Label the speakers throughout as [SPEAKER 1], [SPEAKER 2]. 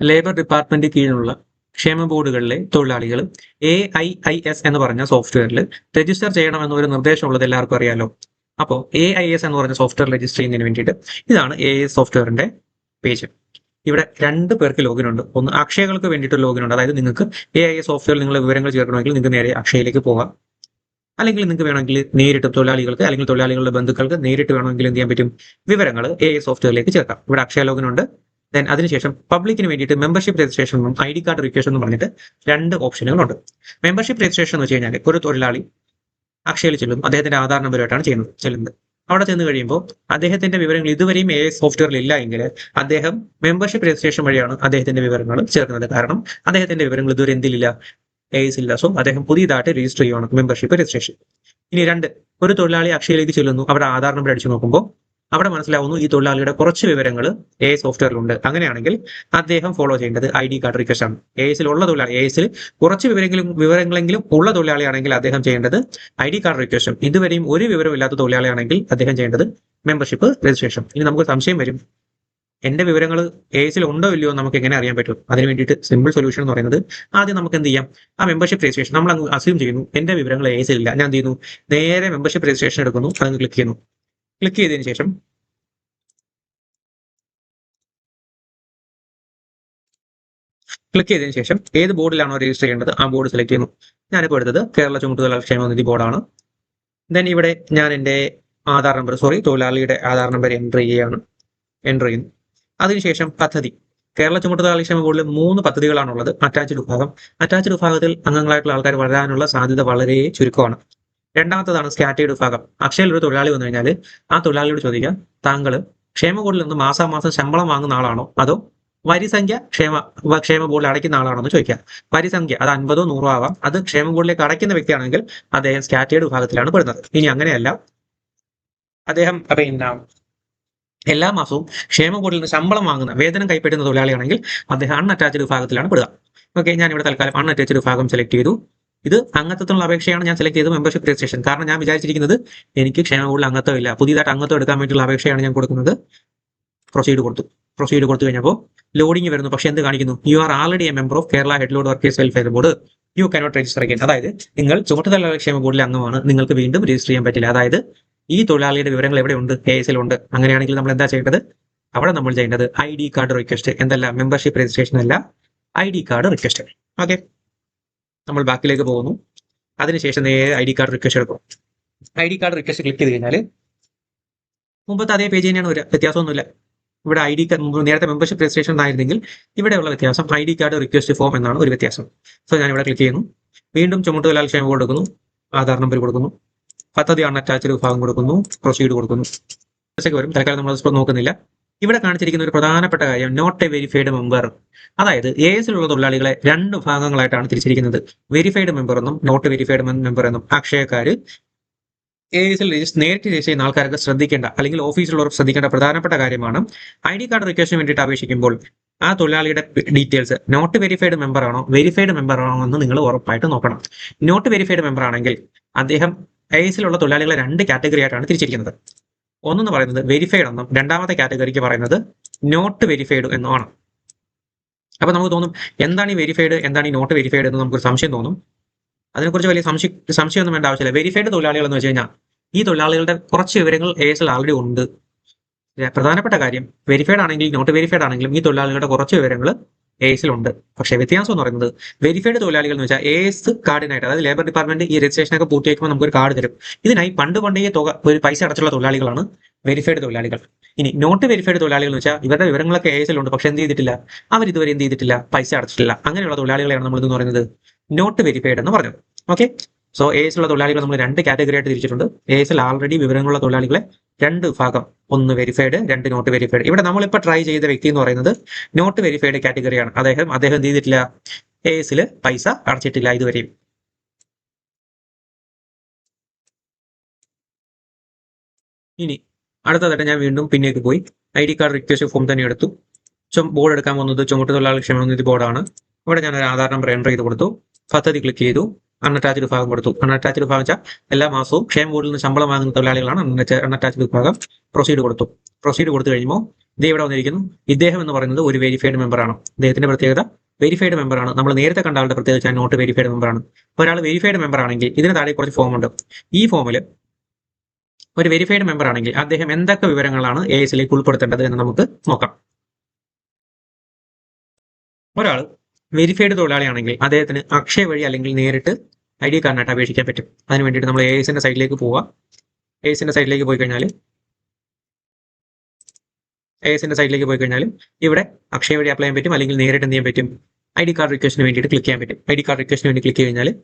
[SPEAKER 1] Labour department കീഴിലുള്ള ക്ഷേമ ബോർഡുകളിലെ തൊഴിലാളികൾ എ ഐ ഐ എസ് എന്ന് പറഞ്ഞ സോഫ്റ്റ്വെയറിൽ രജിസ്റ്റർ ചെയ്യണമെന്ന ഒരു നിർദ്ദേശമുള്ളത് എല്ലാവർക്കും അറിയാലോ? അപ്പോൾ എ ഐ എസ് എന്ന് പറഞ്ഞ സോഫ്റ്റ്വെയർ രജിസ്റ്റർ ചെയ്യുന്നതിന് വേണ്ടിയിട്ട് ഇതാണ് എ എസ് സോഫ്റ്റ്വെയറിന്റെ പേജ്. ഇവിടെ രണ്ട് പേർക്ക് ലോഗിൻ ഉണ്ട്. ഒന്ന് അക്ഷയകൾക്ക് വേണ്ടിയിട്ട് ലോഗിൻ ഉണ്ട്. അതായത് നിങ്ങൾക്ക് എ ഐ എസ് സോഫ്റ്റ്വെയർ നിങ്ങളുടെ വിവരങ്ങൾ ചേർക്കണമെങ്കിൽ നിങ്ങൾക്ക് നേരെ അക്ഷയയിലേക്ക് പോകാം. അല്ലെങ്കിൽ നിങ്ങൾക്ക് വേണമെങ്കിൽ നേരിട്ട് തൊഴിലാളികൾക്ക് അല്ലെങ്കിൽ തൊഴിലാളികളുടെ ബന്ധുക്കൾക്ക് നേരിട്ട് വേണമെങ്കിൽ എന്ത് ചെയ്യാൻ പറ്റും? വിവരങ്ങൾ എ ഐ സോഫ്റ്റ്വെയറിലേക്ക് ചേർക്കാം. ഇവിടെ അക്ഷയ ലോഗിൻ ഉണ്ട്. ദെൻ അതിനുശേഷം പബ്ലിക്കിന് വേണ്ടിയിട്ട് മെമ്പർഷിപ്പ് രജിസ്ട്രേഷൻ എന്നും ഐ ഡി കാർഡ് റിക്വസ്റ്റ് എന്ന് പറഞ്ഞിട്ട് രണ്ട് ഓപ്ഷനുകളുണ്ട് മെമ്പർഷിപ്പ് രജിസ്ട്രേഷൻ എന്ന് വെച്ച് കഴിഞ്ഞാൽ ഒരു തൊഴിലാളി അക്ഷയയിൽ ചെല്ലും അദ്ദേഹത്തിന്റെ ആധാർ നമ്പറുമായിട്ടാണ് ചെയ്യുന്നത് ചെല്ലുന്നത്. അവിടെ ചെന്ന് കഴിയുമ്പോൾ അദ്ദേഹത്തിന്റെ വിവരങ്ങൾ ഇതുവരെയും എ സോഫ്റ്റ്വെയറിൽ ഇല്ല എങ്കിൽ അദ്ദേഹം മെമ്പർഷിപ്പ് രജിസ്ട്രേഷൻ വഴിയാണ് അദ്ദേഹത്തിന്റെ വിവരങ്ങൾ ചേർക്കുന്നത്. കാരണം അദ്ദേഹത്തിന്റെ വിവരങ്ങൾ ഇതുവരെ എന്തിലില്ല? എസ് ഇല്ല. സോ അദ്ദേഹം പുതിയതായിട്ട് രജിസ്റ്റർ ചെയ്യുകയാണ് മെമ്പർഷിപ്പ് രജിസ്ട്രേഷൻ ഇനി രണ്ട് ഒരു തൊഴിലാളി അക്ഷയയിലേക്ക് ചെല്ലുന്നു. അവിടെ ആധാർ നമ്പർ അടിച്ചു നോക്കുമ്പോൾ അവിടെ മനസ്സിലാവുന്നു ഈ തൊഴിലാളിയുടെ കുറച്ച് വിവരങ്ങൾ എ സോഫ്റ്റ്വെയറിലുണ്ട് അങ്ങനെയാണെങ്കിൽ അദ്ദേഹം ഫോളോ ചെയ്യേണ്ടത് ഐ ഡി കാർഡ് റിക്വസ്റ്റ് ആണ്. എ എസിൽ ഉള്ള തൊഴിലാളി എ എസിൽ കുറച്ച് വിവരങ്ങളും വിവരങ്ങളെങ്കിലും ഉള്ള തൊഴിലാളിയാണെങ്കിൽ അദ്ദേഹം ചെയ്യേണ്ടത് ഐ ഡി കാർഡ് റിക്വസ്റ്റും ഇതുവരെയും ഒരു വിവരമില്ലാത്ത തൊഴിലാളിയാണെങ്കിൽ അദ്ദേഹം ചെയ്യേണ്ടത് മെമ്പർഷിപ്പ് രജിസ്ട്രേഷൻ ഇനി നമുക്ക് സംശയം വരും. എന്റെ വിവരങ്ങൾ എസിൽ ഉണ്ടോ ഇല്ലയോ നമുക്ക് എങ്ങനെ അറിയാൻ പറ്റും? അതിന് വേണ്ടിയിട്ട് സിമ്പിൾ സൊല്യൂഷൻ എന്ന് പറയുന്നത് ആദ്യം നമുക്ക് എന്ത് ചെയ്യാം? ആ മെമ്പർഷിപ്പ് രജിസ്ട്രേഷൻ നമ്മൾ അങ്ങ് അസ്യൂം ചെയ്യുന്നു എന്റെ വിവരങ്ങൾ എസിൽ ഇല്ല. ഞാൻ എന്ത് ചെയ്യുന്നു? നേരെ മെമ്പർഷിപ്പ് രജിസ്ട്രേഷൻ എടുക്കുന്നു. അതങ്ങ് ക്ലിക്ക് ചെയ്യുന്നു. ക്ലിക്ക് ചെയ്തതിന് ശേഷം ക്ലിക്ക് ചെയ്തതിന് ശേഷം ഏത് ബോർഡിലാണോ രജിസ്റ്റർ ചെയ്യേണ്ടത്? ആ ബോർഡ് സെലക്ട് ചെയ്യുന്നു. ഞാനിപ്പോൾ എടുത്തത് കേരള ചുമട്ടുതൊഴിലാളി ക്ഷേമനിധി ബോർഡാണ് ദെൻ ഇവിടെ ഞാൻ എന്റെ ആധാർ നമ്പർ സോറി തൊഴിലാളിയുടെ ആധാർ നമ്പർ എന്റർ ചെയ്യുകയാണ്. എന്റർ ചെയ്യുന്നു. അതിനുശേഷം പദ്ധതി. കേരള ചുമട്ടുതൊഴിലാളി ക്ഷേമ ബോർഡിൽ മൂന്ന് പദ്ധതികളാണുള്ളത്. അറ്റാച്ച്ഡ് വിഭാഗം. അറ്റാച്ച്ഡ് വിഭാഗത്തിൽ അംഗങ്ങളായിട്ടുള്ള ആൾക്കാർ വരാനുള്ള സാധ്യത വളരെ ചുരുക്കമാണ്. രണ്ടാമത്തതാണ് സ്കാറ്റേഡ് വിഭാഗം അക്ഷയയിൽ ഒരു തൊഴിലാളി വന്നു കഴിഞ്ഞാൽ ആ തൊഴിലാളിയോട് ചോദിക്കുക താങ്കൾ ക്ഷേമ ബോർഡിൽ നിന്ന് മാസാമാസം ശമ്പളം വാങ്ങുന്ന ആളാണോ? അതോ വരിസംഖ്യ ക്ഷേമ ക്ഷേമ ബോർഡിൽ അടയ്ക്കുന്ന ആളാണോ എന്ന് ചോദിക്കുക. വരിസംഖ്യ അത് അൻപതോ നൂറോ ആവാം. അത് ക്ഷേമ ബോർഡിലേക്ക് അടയ്ക്കുന്ന വ്യക്തിയാണെങ്കിൽ അദ്ദേഹം സ്കാറ്റേഡ് വിഭാഗത്തിലാണ് പെടുന്നത്. ഇനി അങ്ങനെയല്ല. അദ്ദേഹം പിന്നെ എല്ലാ മാസവും ക്ഷേമ ബോർഡിൽ നിന്ന് ശമ്പളം വാങ്ങുന്ന വേതനം കൈപ്പറ്റുന്ന തൊഴിലാളിയാണെങ്കിൽ അദ്ദേഹം അൺഅറ്റാച്ച്ഡ് വിഭാഗത്തിലാണ് പെടുക. ഓക്കെ ഞാൻ ഇവിടെ തൽക്കാലം അൺഅറ്റാച്ച്ഡ് വിഭാഗം സെലക്ട് ചെയ്തു. ഇത് അംഗത്വത്തിനുള്ള അപേക്ഷയാണ് ഞാൻ സെലക്ട് ചെയ്തത് മെമ്പർഷിപ്പ് രജിസ്ട്രേഷൻ കാരണം ഞാൻ വിചാരിച്ചിരിക്കുന്നത് എനിക്ക് ക്ഷേമ കൂടുതൽ അംഗത്വം ഇല്ല. പുതിയതായിട്ട് അംഗത്വം എടുക്കാൻ വേണ്ടിയുള്ള അപേക്ഷയാണ് ഞാൻ കൊടുക്കുന്നത്. പ്രൊസീഡ് കൊടുത്തു. പ്രൊസീഡ് കൊടുത്തു കഴിഞ്ഞപ്പോൾ ലോഡിംഗ് വരുന്നു. പക്ഷേ എന്ത് കാണിക്കുന്നു? You are already a member of Kerala head load workers welfare board you cannot register again അതായത് നിങ്ങൾ ചുമട്ടുതല ക്ഷേമ ബോർഡിലെ അംഗമാണ്. നിങ്ങൾക്ക് വീണ്ടും രജിസ്റ്റർ ചെയ്യാൻ പറ്റില്ല. അതായത് ഈ തൊഴിലാളിയുടെ വിവരങ്ങൾ എവിടെയുണ്ട് എ എസ് ഉണ്ട്. അങ്ങനെയാണെങ്കിൽ നമ്മൾ എന്താ ചെയ്യേണ്ടത്? അവിടെ നമ്മൾ ചെയ്യേണ്ടത് ഐ ഡി കാർഡ് റിക്വസ്റ്റ് എന്തല്ല? മെമ്പർഷിപ്പ് രജിസ്ട്രേഷൻ അല്ല I D card request okay നമ്മൾ ബാക്കിലേക്ക് പോകുന്നു. അതിനുശേഷം നേരെ ഐ ഡി കാർഡ് റിക്വസ്റ്റ് എടുക്കും. I D card request click ചെയ്ത് കഴിഞ്ഞാൽ മുമ്പത്തെ അതേ പേജ് തന്നെയാണ് വരിക വ്യത്യാസമൊന്നുമില്ല. ഇവിടെ ഐ ഡി നേരത്തെ മെമ്പർഷിപ്പ് രജിസ്ട്രേഷൻ ആയിരുന്നെങ്കിൽ ഇവിടെയുള്ള വ്യത്യാസം I D card request form എന്നാണ് ഒരു വ്യത്യാസം. സോ ഞാൻ ഇവിടെ ക്ലിക്ക് ചെയ്യുന്നു. വീണ്ടും ചുമട്ടുതൊഴിലാളി ക്ഷേമം കൊടുക്കുന്നു. ആധാർ നമ്പർ കൊടുക്കുന്നു. പദ്ധതി അൺഅറ്റാച്ച്ഡ് വിഭാഗം കൊടുക്കുന്നു. പ്രൊസീഡ് കൊടുക്കുന്നു. വരും. തൽക്കാലം നമ്മൾ നോക്കുന്നില്ല. ഇവിടെ കാണിച്ചിരിക്കുന്ന ഒരു പ്രധാനപ്പെട്ട കാര്യം നോട്ട് എ വെരിഫൈഡ് മെമ്പർ അതായത് എ എസിലുള്ള തൊഴിലാളികളെ രണ്ട് ഭാഗങ്ങളായിട്ടാണ് തിരിച്ചിരിക്കുന്നത്. വെരിഫൈഡ് മെമ്പർ എന്നും നോട്ട് വെരിഫൈഡ് മെമ്പർ എന്നും അക്ഷയക്കാർ എ രജിസ്റ്റർ നേരിട്ട് രജിസ്റ്റർ ചെയ്യുന്ന ആൾക്കാർക്ക് ശ്രദ്ധിക്കേണ്ട അല്ലെങ്കിൽ ഓഫീസിലുള്ളവർ ശ്രദ്ധിക്കേണ്ട പ്രധാനപ്പെട്ട കാര്യമാണ് ഐ ഡി കാർഡ് റിക്വസ്റ്റിന് വേണ്ടിയിട്ട് അപേക്ഷിക്കുമ്പോൾ ആ തൊഴിലാളിയുടെ ഡീറ്റെയിൽസ് നോട്ട് വെരിഫൈഡ് മെമ്പർ ആണോ വെരിഫൈഡ് മെമ്പർ ആണോ എന്ന് നിങ്ങൾ ഉറപ്പായിട്ട് നോക്കണം. നോട്ട് വെരിഫൈഡ് മെമ്പർ ആണെങ്കിൽ അദ്ദേഹം എ എസിലുള്ള തൊഴിലാളികളെ രണ്ട് കാറ്റഗറി ആയിട്ടാണ് തിരിച്ചിരിക്കുന്നത്. ഒന്നെന്ന് പറയുന്നത് വെരിഫൈഡ് എന്നും രണ്ടാമത്തെ കാറ്റഗറിക്ക് പറയുന്നത് നോട്ട് വെരിഫൈഡ് എന്നുമാണ് അപ്പൊ നമുക്ക് തോന്നും എന്താണ് ഈ വെരിഫൈഡ് എന്താണ് ഈ നോട്ട് വെരിഫൈഡ് എന്ന് നമുക്കൊരു സംശയം തോന്നും. അതിനെക്കുറിച്ച് വലിയ സംശയം സംശയമൊന്നും വേണ്ട ആവശ്യമില്ല. വെരിഫൈഡ് തൊഴിലാളികൾ എന്ന് വെച്ച് കഴിഞ്ഞാൽ ഈ തൊഴിലാളികളുടെ കുറച്ച് വിവരങ്ങൾ എ എസിൽ ആൾറെഡി ഉണ്ട്. പ്രധാനപ്പെട്ട കാര്യം വെരിഫൈഡ് ആണെങ്കിലും നോട്ട് വെരിഫൈഡ് ആണെങ്കിലും ഈ തൊഴിലാളികളുടെ കുറച്ച് വിവരങ്ങൾ എ എസിലുണ്ട് പക്ഷേ വ്യത്യാസം എന്ന് പറയുന്നത് വെരിഫൈഡ് തൊഴിലാളികൾ എന്ന് വെച്ചാൽ എ എസ് കാർഡിനായിട്ട് അതായത് ലേബർ ഡിപ്പാർട്ട്മെന്റ് ഈ രജിസ്ട്രേഷൻ ഒക്കെ പൂർത്തിയാക്കുമ്പോൾ നമുക്കൊരു കാർഡ് തരും. ഇതിനായി പണ്ട് പണ്ടേ തുക ഒരു പൈസ അടച്ചുള്ള തൊഴിലാളികളാണ് വെരിഫൈഡ് തൊഴിലാളികൾ. ഇനി നോട്ട് വെരിഫൈഡ് തൊഴിലാളികൾ എന്ന് വെച്ചാൽ ഇവരുടെ വിവരങ്ങളൊക്കെ എ എസിലുണ്ട് പക്ഷെ എന്ത് ചെയ്തിട്ടില്ല? അവർ ഇതുവരെ എന്ത് ചെയ്തിട്ടില്ല? പൈസ അടച്ചിട്ടില്ല. അങ്ങനെയുള്ള തൊഴിലാളികളെയാണ് നമ്മൾ ഇതെന്ന് പറയുന്നത് നോട്ട് വെരിഫൈഡ് എന്ന് പറഞ്ഞത്. ഓക്കെ സോ എ എസിലുള്ള തൊഴിലാളികൾ നമ്മൾ രണ്ട് കാറ്റഗറി ആയിട്ട് തിരിച്ചിട്ടുണ്ട്. എ എസിൽ ആൾറെഡി വിവരങ്ങളുള്ള തൊഴിലാളികളെ രണ്ട് ഭാഗം ഒന്ന് വെരിഫൈഡ് രണ്ട് നോട്ട് വെരിഫൈഡ് ഇവിടെ നമ്മളിപ്പോൾ ട്രൈ ചെയ്ത വ്യക്തി എന്ന് പറയുന്നത് നോട്ട് വെരിഫൈഡ് കാറ്റഗറിയാണ് അദ്ദേഹം അദ്ദേഹം എന്ത് ചെയ്തിട്ടില്ല? എ എസിൽ പൈസ അടച്ചിട്ടില്ല ഇതുവരെയും. ഇനി അടുത്തതായിട്ട് ഞാൻ വീണ്ടും പിന്നേക്ക് പോയി. I D card request form തന്നെ എടുത്തു. ബോർഡ് എടുക്കാൻ വന്നത് ചുമട്ട് തൊഴിലാളി ക്ഷേമനിധി ബോർഡാണ് ഇവിടെ ഞാൻ ഒരു ആധാർ നമ്പർ എന്റർ ചെയ്ത് കൊടുത്തു. പദ്ധതി ക്ലിക്ക് ചെയ്തു. അൺഅറ്റാച്ച്ഡ് വിഭാഗം കൊടുത്തു. അൺഅറ്റാച്ച്ഡ് വിഭാഗം വെച്ചാൽ എല്ലാ മാസവും ക്ഷേമ ബോർഡിൽ നിന്ന് ശമ്പളം വാങ്ങുന്ന തൊഴിലാളികളാണ് അൺഅറ്റാച്ച്ഡ് വിഭാഗം പ്രൊസീഡ് കൊടുത്തു. പ്രൊസീഡ് കൊടുത്തു കഴിയുമ്പോൾ ഇത് ഇവിടെ വന്നിരിക്കുന്നു. ഇദ്ദേഹം എന്ന് പറയുന്നത് ഒരു വെരിഫൈഡ് മെമ്പറാണ് ഇദ്ദേഹത്തിന്റെ പ്രത്യേകത വെരിഫൈഡ് മെമ്പറാണ് നമ്മൾ നേരത്തെ കണ്ട ആളുടെ പ്രത്യേകത നോട്ട് വെരിഫൈഡ് മെമ്പറാണ് ഒരാൾ വെരിഫൈഡ് മെമ്പർ ആണെങ്കിൽ ഇതിന് താഴെ കുറച്ച് ഫോം ഉണ്ട്. ഈ ഫോമിൽ ഒരു വെരിഫൈഡ് മെമ്പർ ആണെങ്കിൽ അദ്ദേഹം എന്തൊക്കെ വിവരങ്ങളാണ് എ എസിലേക്ക് ഉൾപ്പെടുത്തേണ്ടത് എന്ന് നമുക്ക് നോക്കാം. ഒരാൾ വെരിഫൈഡ് തൊഴിലാളിയാണെങ്കിൽ അദ്ദേഹത്തിന് അക്ഷയ വഴി അല്ലെങ്കിൽ നേരിട്ട് ഐ ഡി കാർഡിനായിട്ട് അപേക്ഷിക്കാൻ പറ്റും. അതിന് വേണ്ടിയിട്ട് നമ്മൾ എ എസിന്റെ സൈറ്റിലേക്ക് പോവുക. എ എസിന്റെ സൈറ്റിലേക്ക് പോയി കഴിഞ്ഞാൽ എ എസിന്റെ സൈറ്റിലേക്ക് പോയി കഴിഞ്ഞാൽ ഇവിടെ അക്ഷയ വഴി അപ്ലൈ ചെയ്യാൻ പറ്റും അല്ലെങ്കിൽ നേരിട്ട് എന്ത് ചെയ്യാൻ പറ്റും? ഐ ഡി കാർഡ് റിക്വസ്റ്റിന് വേണ്ടിയിട്ട് ക്ലിക്ക് ചെയ്യാൻ പറ്റും. ഐ ഡി കാർഡ് റിക്വസ്റ്റിന് വേണ്ടി ക്ലിക്ക് കഴിഞ്ഞാൽ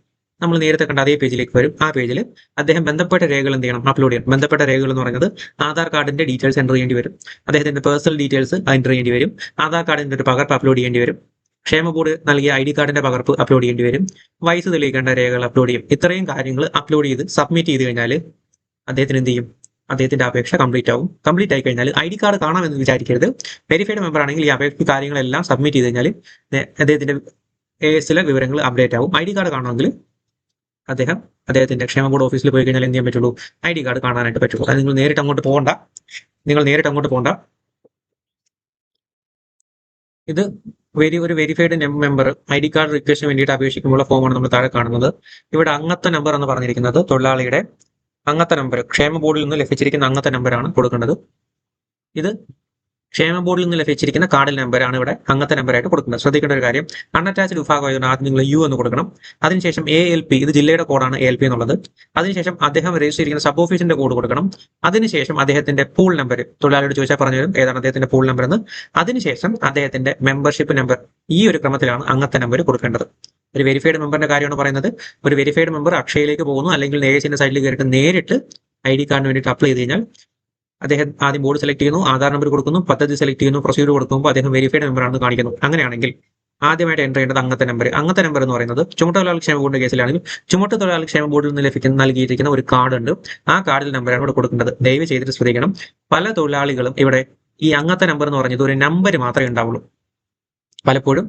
[SPEAKER 1] നമ്മൾ നേരത്തെ കണ്ട അതേ പേജിലേക്ക് വരും. ആ പേജിൽ അദ്ദേഹം ബന്ധപ്പെട്ട രേഖകൾ എന്ത് ചെയ്യണം? അപ്ലോഡ് ചെയ്യണം. ബന്ധപ്പെട്ട രേഖകൾ എന്ന് പറയുന്നത് ആധാർ കാർഡിന്റെ ഡീറ്റെയിൽസ് എന്റർ ചെയ്യേണ്ടി വരും. അദ്ദേഹത്തിന്റെ പേഴ്സണൽ ഡീറ്റെയിൽസ് എന്റർ ചെയ്യേണ്ടി വരും. ആധാർ കാർഡിന്റെ ഒരു പകർപ്പ് അപ്ലോഡ് ചെയ്യേണ്ടി വരും. ക്ഷേമ ബോർഡ് നൽകിയ ഐ ഡി കാർഡിന്റെ പകർപ്പ് അപ്ലോഡ് ചെയ്യേണ്ടി വരും. വയസ്സ് തെളിയിക്കേണ്ട രേഖകൾ അപ്ലോഡ് ചെയ്യും. ഇത്രയും കാര്യങ്ങൾ അപ്ലോഡ് ചെയ്ത് സബ്മിറ്റ് ചെയ്ത് കഴിഞ്ഞാൽ അദ്ദേഹത്തിന് എന്ത് ചെയ്യും? അദ്ദേഹത്തിന്റെ അപേക്ഷ കംപ്ലീറ്റ് ആവും. കംപ്ലീറ്റ് ആയി കഴിഞ്ഞാൽ ഐ ഡി കാർഡ് കാണാമെന്ന് വിചാരിക്കരുത്. വെരിഫൈഡ് മെമ്പർ ആണെങ്കിൽ ഈ അപേക്ഷ കാര്യങ്ങളെല്ലാം സബ്മിറ്റ് ചെയ്ത് കഴിഞ്ഞാൽ അദ്ദേഹത്തിന്റെ എ എസിലെ വിവരങ്ങൾ അപ്ഡേറ്റ് ആവും. ഐ ഡി കാർഡ് കാണണമെങ്കിൽ അദ്ദേഹം അദ്ദേഹത്തിന്റെ ക്ഷേമ ബോർഡ് ഓഫീസിൽ പോയി കഴിഞ്ഞാൽ എന്ത് ചെയ്യാൻ പറ്റുള്ളൂ? ഐ ഡി കാർഡ് കാണാനായിട്ട് പറ്റുള്ളൂ. അത് നിങ്ങൾ നേരിട്ട് അങ്ങോട്ട് പോകണ്ട. നിങ്ങൾ നേരിട്ട് അങ്ങോട്ട് പോകണ്ട. ഇത് വെരി ഒരു verified member I D card റിക്വസ്റ്റിന് വേണ്ടിയിട്ട് അപേക്ഷിക്കുമ്പോൾ ഫോമാണ് നമ്മൾ താഴെ കാണുന്നത്. ഇവിടെ അംഗത്വ നമ്പർ എന്ന് പറഞ്ഞിരിക്കുന്നത് തൊഴിലാളിയുടെ അംഗത്വ നമ്പർ ക്ഷേമ ബോർഡിൽ നിന്ന് ലഭിച്ചിരിക്കുന്ന അംഗത്വ നമ്പറാണ് കൊടുക്കേണ്ടത്. ഇത് ക്ഷേമ ബോർഡിൽ നിന്ന് ലഭിച്ചിരിക്കുന്ന കാർഡിൽ നമ്പറാണ് ഇവിടെ അംഗത്തെ നമ്പറായിട്ട് കൊടുക്കുന്നത്. ശ്രദ്ധിക്കേണ്ട ഒരു കാര്യം അൺഅറ്റാച്ച്ഡ് വിഭാഗമായതുകൊണ്ട് ആദ്യം നിങ്ങൾ യു എന്ന് കൊടുക്കണം. അതിനുശേഷം എ എൽ പി ഇത് ജില്ലയുടെ കോഡാണ് എൽ പി എന്നുള്ളത്. അതിനുശേഷം അദ്ദേഹം രജിസ്റ്റർ ചെയ്തിരിക്കുന്ന സബ് ഓഫീസിന്റെ കോഡ് കൊടുക്കണം. അതിനുശേഷം അദ്ദേഹത്തിന്റെ പൂൾ നമ്പർ തൊഴിലാളിയോട് ചോദിച്ചാൽ പറഞ്ഞു തരും ഏതാണ് അദ്ദേഹത്തിന്റെ പൂൾ നമ്പർ എന്ന്. അതിനുശേഷം അദ്ദേഹത്തിന്റെ മെമ്പർഷിപ്പ് നമ്പർ ഈ ഒരു ക്രമത്തിലാണ് അംഗത്തെ നമ്പർ കൊടുക്കേണ്ടത്. ഒരു വെരിഫൈഡ് മെമ്പറിന്റെ കാര്യമാണ് പറയുന്നത്. ഒരു വെരിഫൈഡ് മെമ്പർ അക്ഷയയിലേക്ക് പോകുന്നു. അല്ലെങ്കിൽ എസിന്റെ സൈഡിൽ കയറിയിട്ട് നേരിട്ട് ഐ ഡി കാർഡിന് വേണ്ടിയിട്ട് അപ്ലൈ ചെയ്ത് കഴിഞ്ഞാൽ അദ്ദേഹം ആദ്യം ബോർഡ് സെലക്ട് ചെയ്യുന്നു ആധാർ നമ്പർ കൊടുക്കുന്നു പദ്ധതി സെലക്ട് ചെയ്യുന്നു പ്രൊസീജിയർ കൊടുക്കുമ്പോൾ അദ്ദേഹം വെരിഫൈഡ് മെമ്പർ ആണെന്ന് കാണിക്കുന്നു. അങ്ങനെയാണെങ്കിൽ ആദ്യമായിട്ട് എന്റർ ചെയ്യേണ്ടത് അംഗത്തെ നമ്പർ അംഗത്തെ നമ്പർ എന്ന് പറയുന്നത് ചുമട്ടുതൊഴിലാളി ക്ഷേമ ബോർഡിന്റെ കേസിലാണെങ്കിൽ ചുമട്ടുതൊഴിലാളി ക്ഷേമ ബോർഡിൽ നിന്ന് ലഭിക്കുന്ന നൽകിയിരിക്കുന്ന ഒരു കാർഡ് ഉണ്ട്. ആ കാർഡിൽ നമ്പറാണ് ഇവിടെ കൊടുക്കേണ്ടത്. ദയവ് ചെയ്തിട്ട് ശ്രദ്ധിക്കണം. പല തൊഴിലാളികളും ഇവിടെ ഈ അംഗത്തെ നമ്പർ എന്ന് പറഞ്ഞത് ഒരു നമ്പർ മാത്രമേ ഉണ്ടാവുള്ളൂ. പലപ്പോഴും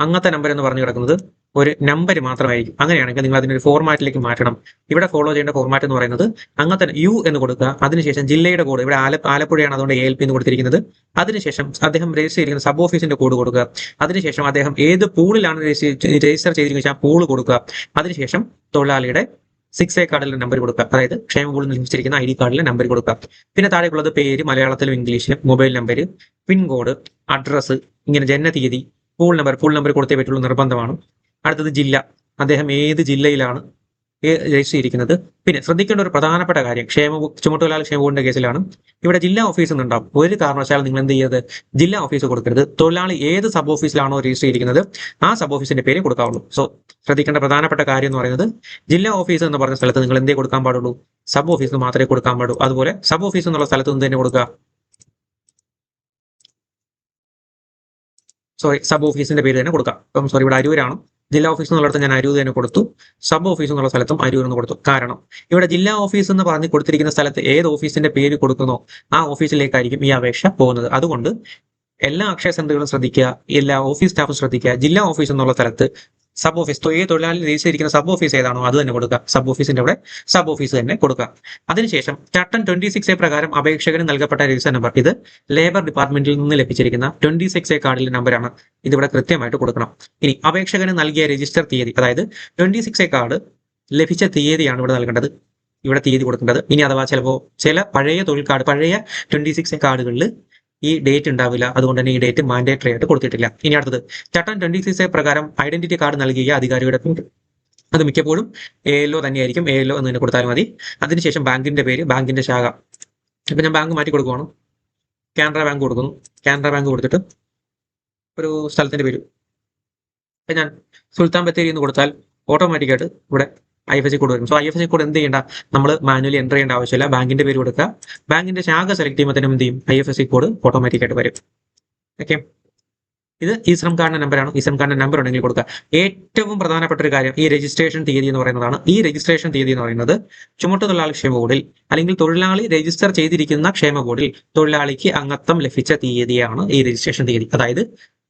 [SPEAKER 1] അംഗത്തെ നമ്പർ എന്ന് പറഞ്ഞു കിടക്കുന്നത് ഒരു നമ്പർ മാത്രമായിരിക്കും. അങ്ങനെയാണെങ്കിൽ നിങ്ങൾ അതിനൊരു ഫോർമാറ്റിലേക്ക് മാറ്റണം. ഇവിടെ ഫോളോ ചെയ്യേണ്ട ഫോർമാറ്റ് എന്ന് പറയുന്നത് അങ്ങനത്തെ യു എന്ന് കൊടുക്കുക. അതിനുശേഷം ജില്ലയുടെ കോഡ് ഇവിടെ ആല ആലപ്പുഴയാണ് അതുകൊണ്ട് എ എൽ പി എന്ന് കൊടുത്തിരിക്കുന്നത്. അതിനുശേഷം അദ്ദേഹം രജിസ്റ്റർ ചെയ്തിരിക്കുന്ന സബ് ഓഫീസിന്റെ കോഡ് കൊടുക്കുക. അതിനുശേഷം അദ്ദേഹം ഏത് പൂളിലാണ് രജിസ്റ്റർ ചെയ്തിരിക്കുന്നത് ആ പൂൾ കൊടുക്കുക. അതിനുശേഷം തൊഴിലാളിയുടെ സിക്സ് എ കാർഡിലെ നമ്പർ കൊടുക്കുക. അതായത് ക്ഷേമ ബോർഡിൽ ലഭിച്ചിരിക്കുന്ന ഐ ഡി കാർഡിലെ നമ്പർ കൊടുക്കുക. പിന്നെ താഴെയുള്ളത് പേര് മലയാളത്തിലും ഇംഗ്ലീഷിലും മൊബൈൽ നമ്പർ പിൻകോഡ് അഡ്രസ്സ് ഇങ്ങനെ ജനന തീയതി പൂൾ നമ്പർ ഫുൾ നമ്പർ കൊടുത്തേ പറ്റുള്ളൂ നിർബന്ധമാണ്. അടുത്തത് ജില്ല. അദ്ദേഹം ഏത് ജില്ലയിലാണ് രജിസ്റ്റർ ചെയ്തിരിക്കുന്നത് പിന്നെ ശ്രദ്ധിക്കേണ്ട ഒരു പ്രധാനപ്പെട്ട കാര്യം ക്ഷേമ ചുമട്ടുകലാൽ ക്ഷേമ ബോർഡിന്റെ കേസിലാണ്. ഇവിടെ ജില്ലാ ഓഫീസ് ഉണ്ടാവും. ഒരു കാരണവശാലും നിങ്ങൾ എന്ത് ചെയ്യരുത്? ജില്ലാ ഓഫീസ് കൊടുക്കരുത്. തൊഴിലാളി ഏത് സബ് ഓഫീസിലാണോ രജിസ്റ്റർ ചെയ്തിരിക്കുന്നത് ആ സബ് ഓഫീസിന്റെ പേര് കൊടുക്കാവുള്ളൂ. സോ ശ്രദ്ധിക്കേണ്ട പ്രധാനപ്പെട്ട കാര്യം എന്ന് പറയുന്നത് ജില്ലാ ഓഫീസ് എന്ന് പറഞ്ഞ സ്ഥലത്ത് നിങ്ങൾ എന്തേ കൊടുക്കാൻ പാടുള്ളൂ? സബ് ഓഫീസ് മാത്രമേ കൊടുക്കാൻ പാടൂ അതുപോലെ സബ് ഓഫീസ് എന്നുള്ള സ്ഥലത്ത് നിന്ന് തന്നെ കൊടുക്കുക. സോറി സബ് ഓഫീസിന്റെ പേര് തന്നെ കൊടുക്കാം സോറി ഇവിടെ അരൂരാണ്. ജില്ലാ ഓഫീസ് എന്നുള്ളിടത്ത് ഞാൻ അരൂർ തന്നെ കൊടുത്തു. സബ് ഓഫീസ് എന്നുള്ള സ്ഥലത്തും അരൂർ എന്ന് കൊടുത്തു. കാരണം ഇവിടെ ജില്ലാ ഓഫീസ് എന്ന് പറഞ്ഞ് കൊടുത്തിരിക്കുന്ന സ്ഥലത്ത് ഏത് ഓഫീസിന്റെ പേര് കൊടുക്കുന്നോ ആ ഓഫീസിലേക്കായിരിക്കും ഈ അപേക്ഷ പോകുന്നത്. അതുകൊണ്ട് എല്ലാ അക്ഷയ സെന്ററുകളും ശ്രദ്ധിക്കുക എല്ലാ ഓഫീസ് സ്റ്റാഫും ശ്രദ്ധിക്കുക ജില്ലാ ഓഫീസ് എന്നുള്ള സ്ഥലത്ത് സബ് ഓഫീസ് തൊഴിലാളി രജിസ്റ്റർ സബ് ഓഫീസ് ഏതാണോ അത് തന്നെ കൊടുക്കുക സബ് ഓഫീസിന്റെ അവിടെ സബ് ഓഫീസ് തന്നെ കൊടുക്കുക അതിനുശേഷം ചട്ടം ട്വന്റി സിക്സ് എ പ്രകാരം അപേക്ഷകന് നൽകപ്പെട്ട രജിസ്റ്റർ നമ്പർ ഇത് ലേബർ ഡിപ്പാർട്ട്മെന്റിൽ നിന്ന് ലഭിച്ചിരിക്കുന്ന ട്വന്റി സിക്സ് എ കാർഡിലെ നമ്പറാണ് ഇതിവിടെ കൃത്യമായിട്ട് കൊടുക്കണം. ഇനി അപേക്ഷകന് നൽകിയ രജിസ്റ്റർ തീയതി അതായത് ട്വന്റി സിക്സ് എ കാർഡ് ലഭിച്ച തീയതിയാണ് ഇവിടെ നൽകേണ്ടത്. ഇവിടെ തീയതി കൊടുക്കേണ്ടത്. ഇനി അഥവാ ചിലപ്പോൾ ചില പഴയ തൊഴിൽ കാർഡ് പഴയ ട്വന്റി സിക്സ് എ കാർഡുകളിൽ ഈ ഡേറ്റ് ഉണ്ടാവില്ല. അതുകൊണ്ട് തന്നെ ഈ ഡേറ്റ് മാൻഡേറ്ററി ആയിട്ട് കൊടുത്തിട്ടില്ല. ഇനി അടുത്തത് ചട്ടം ട്വന്റി സിക്സ് പ്രകാരം ഐഡന്റിറ്റി കാർഡ് നൽകിയ അധികാരിയുടെ അത് മിക്കപ്പോഴും എ എൽ ഒ തന്നെയായിരിക്കും. എ എൽ ഒ എന്ന് തന്നെ കൊടുത്താൽ മതി. അതിനുശേഷം ബാങ്കിന്റെ പേര് ബാങ്കിന്റെ ശാഖ. ഇപ്പൊ ഞാൻ ബാങ്ക് മാറ്റി കൊടുക്കുവാണ്. കാനറ ബാങ്ക് കൊടുക്കുന്നു. കാനറ ബാങ്ക് കൊടുത്തിട്ട് ഒരു സ്ഥലത്തിന്റെ പേര്. ഇപ്പൊ ഞാൻ സുൽത്താൻ ബത്തേരി എന്ന് കൊടുത്താൽ ഓട്ടോമാറ്റിക്കായിട്ട് ഇവിടെ I F S C code വരും so I F S C code എന്ത് ചെയ്യേണ്ട? നമ്മൾ മാനുവലി എന്റർ ചെയ്യേണ്ട ആവശ്യമില്ല. ബാങ്കിന്റെ പേര് കൊടുക്കുക ബാങ്കിന്റെ ശാഖ സെലക്ട് ചെയ്യുമ്പോൾ എന്ത് ചെയ്യും? I F S C code automatic ആയിട്ട് വരും. ഓക്കെ ഇത് ഈ ശ്രം കാർഡിന്റെ നമ്പറാണ് ഈ ശ്രം കാർഡിന്റെ നമ്പർ ഉണ്ടെങ്കിൽ കൊടുക്കുക ഏറ്റവും പ്രധാനപ്പെട്ട ഒരു കാര്യം ഈ രജിസ്ട്രേഷൻ തീയതി എന്ന് പറയുന്നതാണ്. ഈ രജിസ്ട്രേഷൻ തീയതി എന്ന് പറയുന്നത് ചുമട്ടുതൊഴിലാളി ക്ഷേമ ബോർഡിൽ അല്ലെങ്കിൽ തൊഴിലാളി രജിസ്റ്റർ ചെയ്തിരിക്കുന്ന ക്ഷേമ ബോർഡിൽ തൊഴിലാളിക്ക് അംഗത്വം ലഭിച്ച തീയതിയാണ് ഈ രജിസ്ട്രേഷൻ തീയതി. അതായത്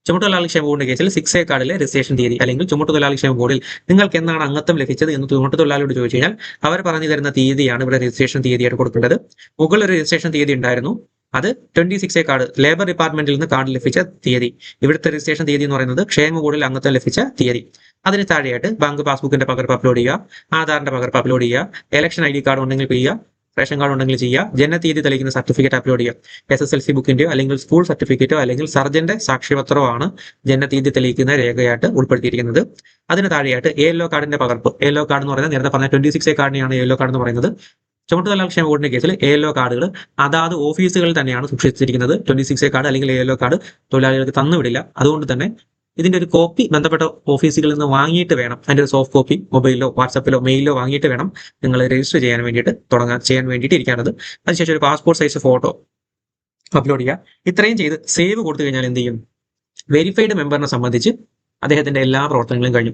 [SPEAKER 1] ചുമട്ടുതൊഴിലാളി ക്ഷേമ ബോർഡിന്റെ കേസിൽ സിക്സ് എ കാർഡിലെ രജിസ്ട്രേഷൻ തീയതി അല്ലെങ്കിൽ ചുമട്ടുതൊഴിലാളി ക്ഷേമ ബോർഡിൽ നിങ്ങൾക്ക് എന്നാണ് അംഗത്വം ലഭിച്ചത് എന്ന് ചുമട്ടുതൊഴിലാളിയോട് ചോദിച്ചു കഴിഞ്ഞാൽ അവർ പറഞ്ഞു തരുന്ന തീയതിയാണ് ഇവിടെ രജിസ്ട്രേഷൻ തീയതിയായിട്ട് കൊടുക്കേണ്ടത്. മുകളിൽ ഒരു രജിസ്ട്രേഷൻ തീയതി ഉണ്ടായിരുന്നു. അത് twenty six A card labour ഡിപ്പാർട്ട്മെന്റിൽ നിന്ന് കാർഡ് ലഭിച്ച തീയതി. ഇവിടുത്തെ രജിസ്ട്രേഷൻ തീയതി എന്ന് പറയുന്നത് ക്ഷേമ ബോർഡിൽ അംഗത്വം ലഭിച്ച തീയതി. അതിന് താഴെയായിട്ട് ബാങ്ക് പാസ്ബുക്കിന്റെ പകർപ്പ് അപ്ലോഡ് ചെയ്യുക ആധാറിന്റെ പകർപ്പ് അപ്ലോഡ് ചെയ്യുക ഇലക്ഷൻ ഐ ഡി കാർഡ് ഉണ്ടെങ്കിൽ ചെയ്യുക റേഷൻ കാർഡ് ഉണ്ടെങ്കിൽ ചെയ്യുക. ജനനതീയതി തെളിയിക്കുന്ന സർട്ടിഫിക്കറ്റ് അപ്ലോഡ് ചെയ്യുക. എസ് എസ് എൽ സി ബുക്കിന്റെയോ അല്ലെങ്കിൽ സ്കൂൾ സർട്ടിഫിക്കറ്റോ അല്ലെങ്കിൽ സർജന്റെ സാക്ഷ്യപത്രമോ ആണ് ജനനതീയതി തെളിയിക്കുന്ന രേഖയായിട്ട് ഉൾപ്പെടുത്തിയിരിക്കുന്നത്. അതിന് താഴെയായിട്ട് യെല്ലോ കാർഡിന്റെ പകർപ്പ്. യെല്ലോ കാർഡ് എന്ന് പറയുന്നത് നേരത്തെ പറഞ്ഞ ട്വന്റി സിക്സ് എ കാർഡിനെയാണ് യെല്ലോ കാർഡ് എന്ന് പറയുന്നത്. ചുമട്ടുതൊഴിലാളി ക്ഷേമ ബോർഡിന്റെ കേസിൽ എല്ലോ കാർഡുകൾ അതാത് ഓഫീസുകളിൽ തന്നെയാണ് സൂക്ഷിച്ചിരിക്കുന്നത്. ട്വന്റി സിക്സ് എ കാർഡ് അല്ലെങ്കിൽ എല്ലോ കാർഡ് തൊഴിലാളികൾക്ക് തന്നുവിടില്ല. അതുകൊണ്ട് തന്നെ ഇതിന്റെ ഒരു കോപ്പി ബന്ധപ്പെട്ട ഓഫീസുകളിൽ നിന്ന് വാങ്ങിയിട്ട് വേണം. അതിന്റെ ഒരു സോഫ്റ്റ് കോപ്പി മൊബൈലിലോ വാട്സപ്പിലോ മെയിലോ വാങ്ങിയിട്ട് വേണം നിങ്ങൾ രജിസ്റ്റർ ചെയ്യാൻ വേണ്ടിയിട്ട് തുടങ്ങാൻ ചെയ്യാൻ വേണ്ടിയിട്ട് ഇരിക്കാനത് അതിനുശേഷം ഒരു പാസ്പോർട്ട് സൈസ് ഫോട്ടോ അപ്ലോഡ് ചെയ്യുക. ഇത്രയും ചെയ്ത് സേവ് കൊടുത്തു കഴിഞ്ഞാൽ എന്ത് ചെയ്യും? വെരിഫൈഡ് മെമ്പറിനെ സംബന്ധിച്ച് അദ്ദേഹത്തിന്റെ എല്ലാ പ്രവർത്തനങ്ങളും കഴിഞ്ഞു